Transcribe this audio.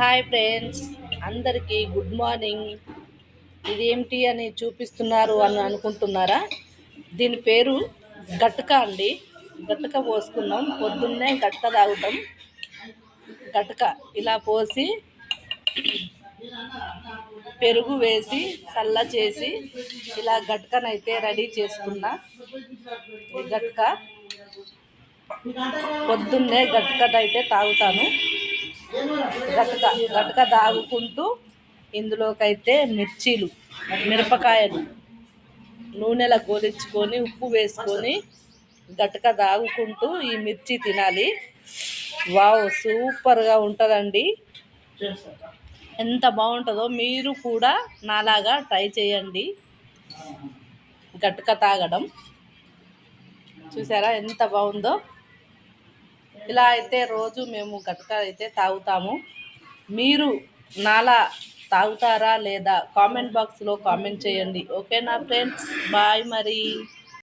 Hi friends అందరికీ good morning. ఇదేమిటి అని చూపిస్తున్నారు అని అనుకుంటున్నారా? దీని పేరు గట్క అండి. గట్క పోసుకున్నాం. పొద్దున్నే గట్క తాగుతాం. గట్క ఇలా పోసి పెరుగు వేసి చల్ల చేసి ఇలా గట్కనైతే రెడీ చేసుకున్నా. గట్క పొద్దున్నే గట్కటైతే తాగుతాను. గటక గటక దాగుకుంటూ ఇందులోకైతే మిర్చీలు మిరపకాయలు నూనెలో గోలించుకొని ఉప్పు వేసుకొని గటక దాగుకుంటూ ఈ మిర్చి తినాలి. వావ్ సూపర్గా ఉంటుందండి. ఎంత బాగుంటుందో మీరు కూడా నాలాగా ట్రై చేయండి. గట్క తాగడం. చూసారా ఎంత బాగుందో? ఇలా అయితే రోజు మేము గట్క అయితే తాగుతాము. మీరు నాలా తాగుతారా లేదా కామెంట్ బాక్స్లో కామెంట్ చేయండి. ఓకేనా ఫ్రెండ్స్? బాయ్ మరి.